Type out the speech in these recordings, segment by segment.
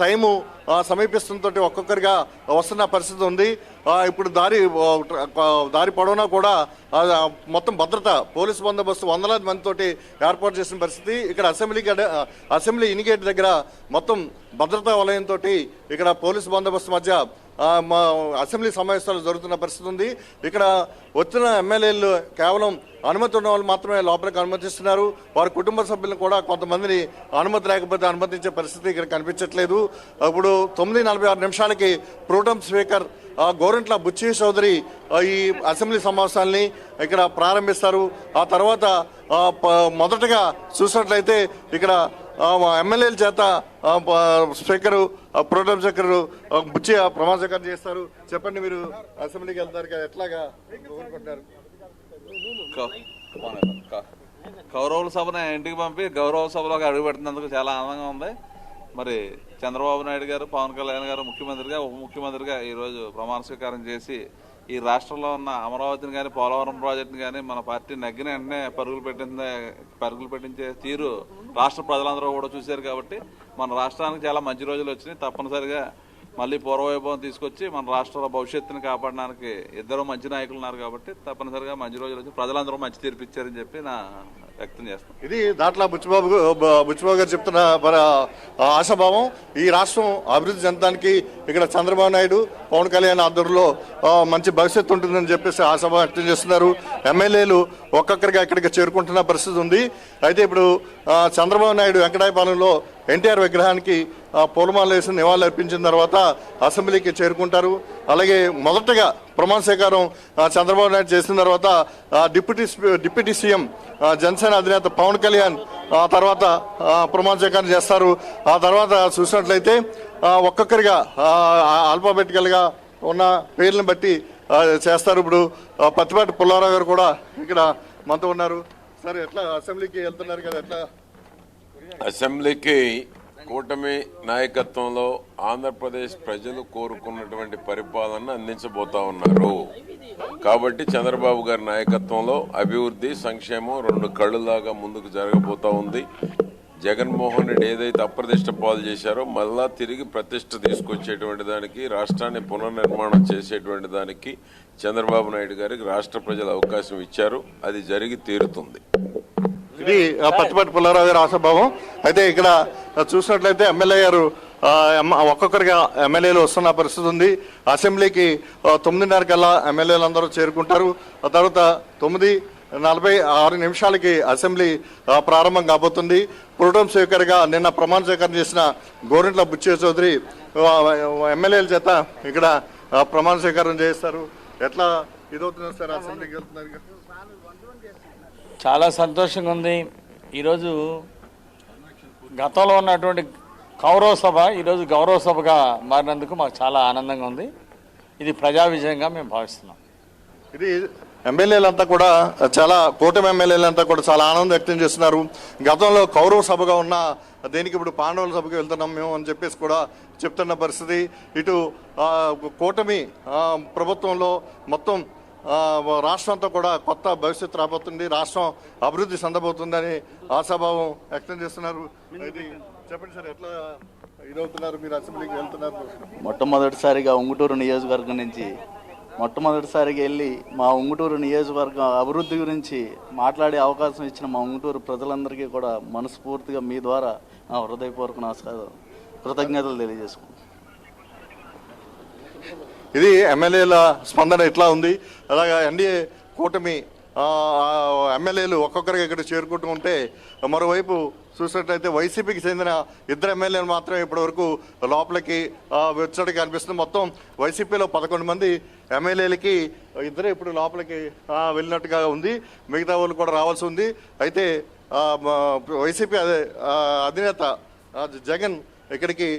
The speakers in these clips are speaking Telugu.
టైము సమీపిస్తుంతో ఒక్కొక్కరిగా వస్తున్న పరిస్థితి ఉంది. ఇప్పుడు దారి దారి పొడవునా కూడా మొత్తం భద్రత పోలీసు బందోబస్తు వందలాది మందితోటి ఏర్పాటు చేసిన పరిస్థితి. ఇక్కడ అసెంబ్లీ అసెంబ్లీ ఇనిగేట్ దగ్గర మొత్తం భద్రతా వలయంతో ఇక్కడ పోలీసు బందోబస్తు మధ్య మా అసెంబ్లీ సమావేశాలు జరుగుతున్న పరిస్థితి ఉంది. ఇక్కడ వచ్చిన ఎమ్మెల్యేలు కేవలం అనుమతి ఉన్న వాళ్ళు మాత్రమే లోపలికి అనుమతిస్తున్నారు. వారి కుటుంబ సభ్యులను కూడా కొంతమందిని అనుమతి లేకపోతే అనుమతించే పరిస్థితి ఇక్కడ కనిపించట్లేదు. ఇప్పుడు తొమ్మిది నలభై ఆరు నిమిషాలకి ప్రోటం స్పీకర్ గోరంట్ల బుచ్చి చౌదరి ఈ అసెంబ్లీ సమావేశాల్ని ఇక్కడ ప్రారంభిస్తారు. ఆ తర్వాత మొదటగా చూసినట్లయితే ఇక్కడ ఎమ్మెల్యేల చేత ఆ, ప- స్పీకరు ఆ, స్పీకర్ బుచ్చి ప్రమాణ స్వీకారం చేస్తారు. చెప్పండి మీరు అసెంబ్లీకి వెళ్తారు కదా ఎట్లాగా కోరుకుంటారు? కౌ- కౌరవుల సభను ఇంటికి పంపి గౌరవ సభలోకి పెడుతున్నందుకు చాలా ఆనందంగా ఉంది. మరి చంద్రబాబు నాయుడు గారు పవన్ కళ్యాణ్ గారు ముఖ్యమంత్రిగా ఉప ముఖ్యమంత్రిగా ఈరోజు ప్రమాణ స్వీకారం చేసి ఈ రాష్ట్రంలో ఉన్న అమరావతిని కానీ పోలవరం ప్రాజెక్టుని కానీ మన పార్టీ నగ్గిన వెంటనే పరుగులు పెట్టిందే పరుగులు పెట్టించే తీరు రాష్ట్ర ప్రజలందరూ కూడా చూశారు కాబట్టి మన రాష్ట్రానికి చాలా మంచి రోజులు వచ్చినాయి. తప్పనిసరిగా మళ్ళీ పూర్వవైభవం తీసుకొచ్చి మన రాష్ట్ర భవిష్యత్తుని కాపాడడానికి ఇద్దరు మంచి నాయకులు ఉన్నారు కాబట్టి తప్పనిసరిగా మంచి రోజులు వచ్చి ప్రజలందరూ మంచి తీర్పు ఇచ్చారని చెప్పి నా వ్యక్తం చేస్తాం. ఇది దాంట్లో బుచ్చిబాబు బుచ్చిబాబు గారు చెప్తున్న ఆశాభావం. ఈ రాష్ట్రం అభివృద్ధి చెందడానికి ఇక్కడ చంద్రబాబు నాయుడు పవన్ కళ్యాణ్ ఆధ్వర్యంలో మంచి భవిష్యత్తు ఉంటుందని చెప్పేసి ఆశాభావం వ్యక్తం చేస్తున్నారు. ఎమ్మెల్యేలు ఒక్కొక్కరిగా ఇక్కడికి చేరుకుంటున్న పరిస్థితి ఉంది. అయితే ఇప్పుడు చంద్రబాబు నాయుడు వెంకటాయపాలెంలో ఎన్టీఆర్ విగ్రహానికి పూలమాల వేసి నివాళులు అర్పించిన తర్వాత అసెంబ్లీకి చేరుకుంటారు. అలాగే మొదటగా ప్రమాణ స్వీకారం చంద్రబాబు నాయుడు చేసిన తర్వాత డిప్యూటీ డిప్యూటీ సీఎం జనసేన అధినేత పవన్ కళ్యాణ్ ఆ తర్వాత ప్రమాణ స్వీకారం చేస్తారు. ఆ తర్వాత చూసినట్లయితే ఒక్కొక్కరిగా ఆల్ఫాబెటికల్గా ఉన్న పేర్లను బట్టి చేస్తారు. ఇప్పుడు పత్తిపాటి పుల్లారావు గారు కూడా ఇక్కడ మనతో ఉన్నారు. సరే ఎట్లా అసెంబ్లీకి వెళ్తున్నారు కదా ఎట్లా? అసెంబ్లీకి కూటమి నాయకత్వంలో ఆంధ్రప్రదేశ్ ప్రజలు కోరుకున్నటువంటి పరిపాలన అందించబోతా ఉన్నారు. కాబట్టి చంద్రబాబు గారి నాయకత్వంలో అభివృద్ధి సంక్షేమం రెండు కళ్ళులాగా ముందుకు జరగబోతా ఉంది. జగన్మోహన్ రెడ్డి ఏదైతే అప్రతిష్ట పాలు చేశారో మళ్ళా తిరిగి ప్రతిష్ట తీసుకొచ్చేటువంటి దానికి రాష్ట్రాన్ని పునర్నిర్మాణం చేసేటువంటి దానికి చంద్రబాబు నాయుడు గారికి రాష్ట్ర ప్రజలు అవకాశం ఇచ్చారు. అది జరిగి తీరుతుంది. ఇది పత్తిపాటి పుల్లారావు గారి ఆశాభావం. అయితే ఇక్కడ చూసినట్లయితే ఎమ్మెల్యే గారు ఒక్కొక్కరిగా ఎమ్మెల్యేలు వస్తున్న పరిస్థితి ఉంది. అసెంబ్లీకి తొమ్మిదిన్నర కల్లా ఎమ్మెల్యేలు అందరూ చేరుకుంటారు. ఆ తర్వాత తొమ్మిది నలభై ఆరు నిమిషాలకి అసెంబ్లీ ప్రారంభం కాబోతుంది. ప్రోటోం స్పీకర్గా నిన్న ప్రమాణ స్వీకారం చేసిన గోరింట్ల బుచ్చే చౌదరి ఎమ్మెల్యేల చేత ఇక్కడ ప్రమాణ స్వీకారం చేస్తారు. ఎట్లా ఇదవుతున్నారు సార్ అసెంబ్లీకి వెళ్తున్నారు? చాలా సంతోషంగా ఉంది. ఈరోజు గతంలో ఉన్నటువంటి కౌరవ సభ ఈరోజు గౌరవ సభగా మారినందుకు మాకు చాలా ఆనందంగా ఉంది. ఇది ప్రజా విజయంగా మేము భావిస్తున్నాం. ఇది ఎమ్మెల్యేలంతా కూడా చాలా కూటమి ఎమ్మెల్యేలంతా కూడా చాలా ఆనందం వ్యక్తం చేస్తున్నారు. గతంలో కౌరవ సభగా ఉన్న దేనికి ఇప్పుడు పాండవుల సభకి వెళ్తున్నాం మేము అని చెప్పేసి కూడా చెప్తున్న పరిస్థితి. ఇటు కూటమి ప్రభుత్వంలో మొత్తం రాష్ట్రం అంతా కూడా కొత్త భవిష్యత్తు రాబోతుంది రాష్ట్రం అభివృద్ధి చెందబోతుందని ఆశాభావం వ్యక్తం చేస్తున్నారు. చెప్పండి సార్ ఎట్లా ఇదవుతున్నారు మీరు అసెంబ్లీకి వెళ్తున్నారు? మొట్టమొదటిసారిగా ఉంగుటూరు నియోజకవర్గం నుంచి మొట్టమొదటిసారిగా వెళ్ళి మా ఉంగుటూరు నియోజకవర్గం అభివృద్ధి గురించి మాట్లాడే అవకాశం ఇచ్చిన మా ఉంగుటూరు ప్రజలందరికీ కూడా మనస్ఫూర్తిగా మీ ద్వారా నా హృదయపూర్వక నమస్కారం కృతజ్ఞతలు తెలియజేసుకుంటాను ఇది ఎమ్మెల్యేల స్పందన ఎట్లా ఉంది. అలాగా ఎన్డీఏ కూటమి ఎమ్మెల్యేలు ఒక్కొక్కరికి ఇక్కడ చేరుకుంటూ ఉంటే మరోవైపు చూసినట్లయితే వైసీపీకి చెందిన ఇద్దరు ఎమ్మెల్యేలు మాత్రమే ఇప్పటివరకు లోపలికి ఆ, అనిపిస్తుంది కనిపిస్తుంది. మొత్తం వైసీపీలో పదకొండు మంది ఎమ్మెల్యేలకి ఇద్దరే ఇప్పుడు లోపలికి వెళ్ళినట్టుగా ఉంది. మిగతా వాళ్ళు కూడా రావాల్సి ఉంది. అయితే వైసీపీ అదే అధినేత జగన్ ఇక్కడికి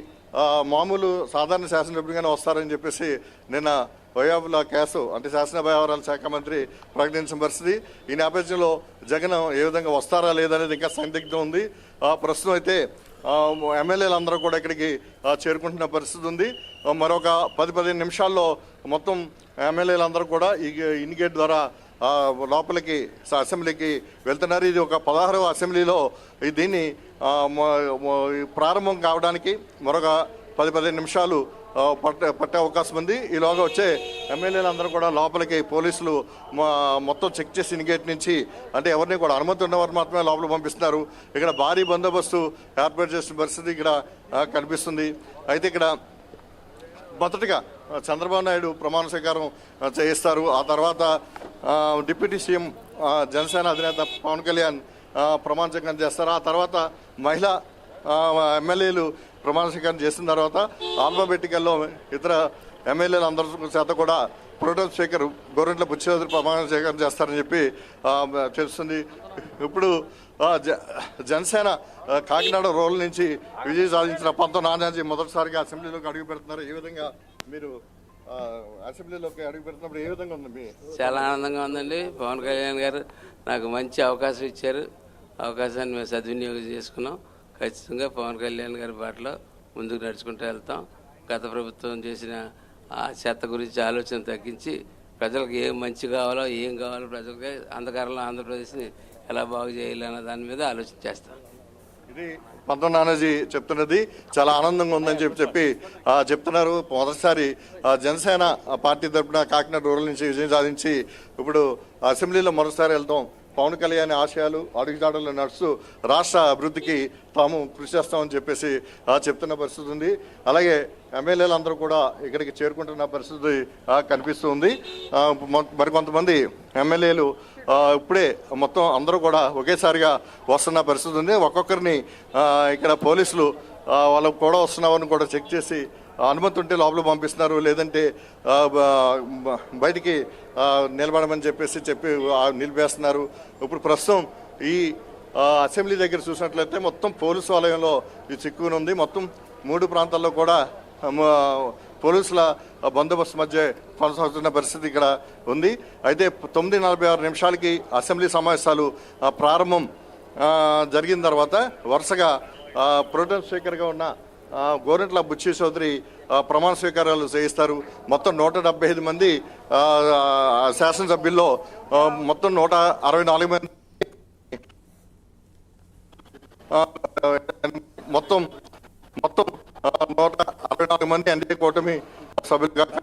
మామూలు సాధారణ శాసనసభ్యుడిగానే వస్తారని చెప్పేసి నిన్న వయోబుల కేసు అంటే శాసన వ్యవహారాల శాఖ మంత్రి ప్రకటించిన పరిస్థితి. ఈ నేపథ్యంలో జగన్ ఏ విధంగా వస్తారా లేదనేది ఇంకా సందిగ్ధం ఉంది. ప్రస్తుతం అయితే ఎమ్మెల్యేలందరూ ఎమ్మెల్యేలు అందరూ కూడా ఇక్కడికి చేరుకుంటున్న పరిస్థితి ఉంది. మరొక పది పదిహేను నిమిషాల్లో మొత్తం ఎమ్మెల్యేలందరూ కూడా ఈ ఇన్గేట్ ద్వారా లోపలికి అసెంబ్లీకి వెళ్తున్నారు. ఇది ఒక పదహారవ అసెంబ్లీలో దీన్ని ప్రారంభం కావడానికి మరొక పది పదిహేను నిమిషాలు పట్టే పట్టే అవకాశం ఉంది. ఈలోగా వచ్చే ఎమ్మెల్యేలు అందరూ కూడా లోపలికి పోలీసులు మొత్తం చెక్ చేసి ఇన్గేట్ నుంచి అంటే ఎవరిని కూడా అనుమతి ఉన్నవారు మాత్రమే లోపల పంపిస్తున్నారు. ఇక్కడ భారీ బందోబస్తు ఏర్పాటు చేసిన పరిస్థితి ఇక్కడ కనిపిస్తుంది. అయితే ఇక్కడ మొదటగా చంద్రబాబు నాయుడు ప్రమాణ స్వీకారం చేయిస్తారు. ఆ తర్వాత డిప్యూటీ సీఎం జనసేన అధినేత పవన్ కళ్యాణ్ ప్రమాణ స్వీకారం చేస్తారు. ఆ తర్వాత మహిళా ఎమ్మెల్యేలు ప్రమాణ స్వీకారం చేసిన తర్వాత ఆల్ఫాబెటికల్లో ఇతర ఎమ్మెల్యేలు అందరి చేత కూడా ప్రోటోన్ స్పీకర్ గవర్నమెంట్లో బుచ్చిరాజు ప్రమాణ స్వీకారం చేస్తారని చెప్పి ఆ, తెలుస్తుంది. ఇప్పుడు జ- జనసేన కాకినాడ రోల్ నుంచి విజయం సాధించిన పంతొమ్మిది నానాజీ మొదటిసారిగా అసెంబ్లీలోకి అడుగు పెడుతున్నారు. ఈ విధంగా మీరు అసెంబ్లీలోకి అడుగు పెడుతున్నప్పుడు ఏ విధంగా ఉంది మీ చాలా ఆనందంగా ఉందండి. పవన్ కళ్యాణ్ గారు నాకు మంచి అవకాశం ఇచ్చారు. అవకాశాన్ని మేము సద్వినియోగం చేసుకున్నాం. ఖచ్చితంగా పవన్ కళ్యాణ్ గారి బాటలో ముందుకు నడుచుకుంటూ వెళ్తాం. గత ప్రభుత్వం చేసిన ఆ చెత్త గురించి ఆలోచన తగ్గించి ప్రజలకు ఏం మంచి కావాలో ఏం కావాలో ప్రజలకి అంధకారంలో ఆంధ్రప్రదేశ్ని ఎలా బాగు చేయాలి అన్న దాని మీద ఆలోచన చేస్తాం. ఇది పంత నానాజీ చెప్తున్నది. చాలా ఆనందంగా ఉందని చెప్పి చెప్పి చెప్తున్నారు. మొదటిసారి ఆ, జనసేన పార్టీ తరపున కాకినాడ రూరల్ నుంచి విజయం సాధించి ఇప్పుడు అసెంబ్లీలో మరోసారి వెళ్తాం. పవన్ కళ్యాణ్ ఆశయాలు అడుగుజాడల్లో నడుస్తూ రాష్ట్ర అభివృద్ధికి తాము కృషి చేస్తామని చెప్పేసి చెప్తున్న పరిస్థితి ఉంది. అలాగే ఎమ్మెల్యేలు అందరూ కూడా ఇక్కడికి చేరుకుంటున్న పరిస్థితి కనిపిస్తూ ఉంది. మరికొంతమంది ఎమ్మెల్యేలు ఇప్పుడే మొత్తం అందరూ కూడా ఒకేసారిగా వస్తున్న పరిస్థితి ఉంది. ఒక్కొక్కరిని ఇక్కడ పోలీసులు వాళ్ళకు కూడా వస్తున్నామని కూడా చెక్ చేసి అనుమతి ఉంటే లోపల పంపిస్తున్నారు లేదంటే బయటికి నిలబడమని చెప్పేసి చెప్పి నిలిపేస్తున్నారు. ఇప్పుడు ప్రస్తుతం ఈ అసెంబ్లీ దగ్గర చూసినట్లయితే మొత్తం పోలీసు ఆలయంలో ఇది చిక్కుకుని ఉంది. మొత్తం మూడు ప్రాంతాల్లో కూడా పోలీసుల బందోబస్తు మధ్య కొనసాగుతున్న పరిస్థితి ఇక్కడ ఉంది. అయితే తొమ్మిది నలభై ఆరు నిమిషాలకి అసెంబ్లీ సమావేశాలు ఆ, ప్రారంభం జరిగిన తర్వాత వరుసగా ప్రోటోన్ స్పీకర్గా ఉన్న గోరంట్ల బుచ్చి చౌదరి ప్రమాణ స్వీకారాలు చేయిస్తారు. మొత్తం నూట డెబ్బై ఐదు మంది శాసనసభ్యుల్లో మొత్తం నూట అరవై నాలుగు మంది. మొత్తం మొత్తం నూట అరవై నాలుగు మంది ఎన్డీఏ కూటమి సభ్యులు కాక